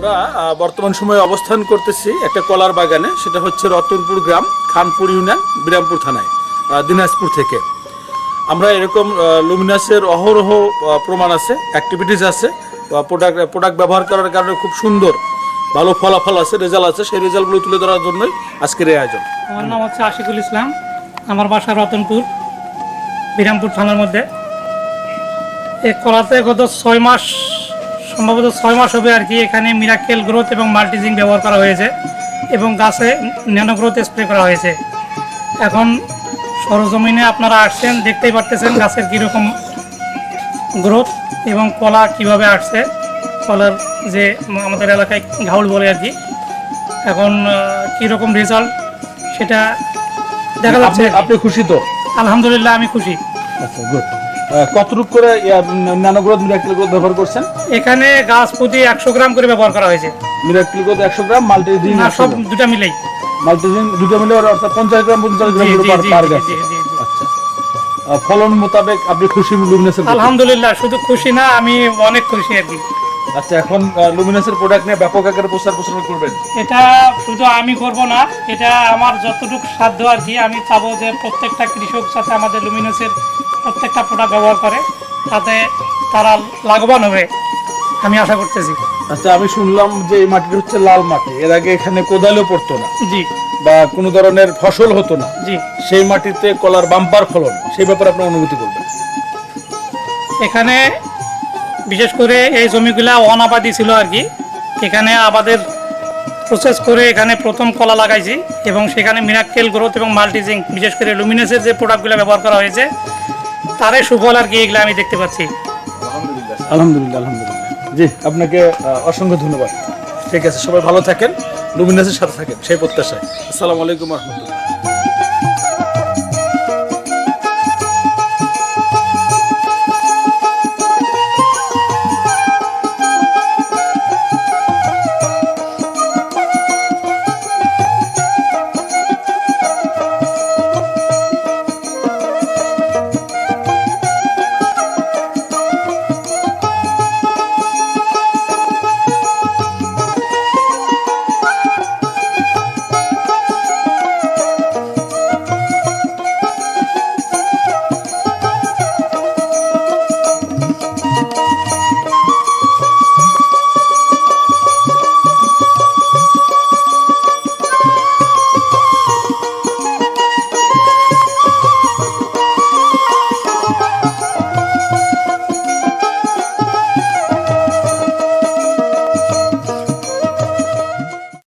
আমরা বর্তমান সময়ে অবস্থান করতেছি একটা কলার বাগানে। সেটা হচ্ছে রতনপুর গ্রাম, খানপুর ইউনিয়ন, বিরামপুর থানায় দিনাজপুর থেকে। আমরা এরকম লুমিনাসের অহরহ প্রমাণ আছে অ্যাক্টিভিটিস আছে। প্রোডাক্ট প্রোডাক্ট ব্যবহার করার কারণে খুব সুন্দর, ভালো ফলাফল আছে রেজাল্ট আছে। সেই রেজাল্টগুলো তুলে ধরার জন্যই আজকের এই আয়োজন। আমার নাম হচ্ছে আশিকুল ইসলাম। আমার বাসা রতনপুর, বিরামপুর থানার মধ্যে। এই কলাতে গত ছয় মাস সম্ভবত ছয় মাস হবে আর কি এখানে মিরাকেল গ্রোথ এবং মাল্টিজিং ব্যবহার করা হয়েছে এবং গাছে ন্যানো গ্রোথ স্প্রে করা হয়েছে। এখন সরজমিনে আপনারা আসছেন দেখতেই পারতেছেন গাছের কীরকম গ্রোথ এবং কলা কীভাবে আসছে। কলার যে আমাদের এলাকায় ঘাউল বলে আর কি। এখন কীরকম রেজাল্ট সেটা দেখা যাচ্ছে আপনি খুশি তো? আলহামদুলিল্লাহ আমি খুশি। আচ্ছা গুড কতটুক করে ন্যানোগ্রোথ মিরাক্কেল গ্রোথ ব্যবহার করছেন? এখানে গাছ প্রতি একশো গ্রাম করে ব্যবহার করা হয়েছে। মিরাক্কেল গ্রোথ একশো গ্রাম মাল্টিজিন সব দুটা মিলেই। মাল্টিজিন দুটো মিলে অর্থাৎ পঞ্চাশ গ্রাম পঞ্চাশ গ্রাম জি, করে জি, পার জি, পার জি, গাছে। জি, জি, জি। আচ্ছা। ফলন মোতাবেক আপনি খুশি লুমিনাসের আলহামদুলিল্লাহ শুধু খুশি না আমি অনেক খুশি আর কি। আচ্ছা এখন লুমিনাসের প্রোডাক্ট নিয়ে ব্যাপক আকারে প্রচার প্রচার করবেন। এটা শুধু আমি করব না এটা আমার যতটুকু সাধ্য আর কি আমি চাবো যে প্রত্যেকটা কৃষক সাথে আমাদের লুমিনাসের প্রত্যেকটা প্রোডাক্ট ব্যবহার করে তাতে তারা লাভবান হবে আমি আশা করতেছি। আচ্ছা আমি শুনলাম যে এই মাটিটা হচ্ছে লাল মাটি এর আগে এখানে কোদালও পড়তো না। জি। বা কোনো ধরনের ফসল হতো না। জি। সেই মাটিতে কলার বাম্পার ফলন সেই ব্যাপারে আপনার অনুভূতি করবেন এখানে বিশেষ করে এই জমিগুলা অনাবাদি ছিল আর কি। এখানে আবাদের প্রসেস করে এখানে প্রথম কলা লাগাইছি এবং সেখানে মিরাক্কেল গ্রোথ এবং মাল্টিজিং বিশেষ করে লুমিনেসের যে প্রোডাক্টগুলো ব্যবহার করা হয়েছে তারই সুফল আর কি এগুলো আমি দেখতে পাচ্ছি। আলহামদুলিল্লাহ। আলহামদুলিল্লাহ জি আপনাকে অসংখ্য ধন্যবাদ। ঠিক আছে সবাই ভালো থাকেন। লুমিনাসের সাথে থাকেন সেই প্রত্যাশায়। আসসালামু আলাইকুম রহমতুল্লাহ।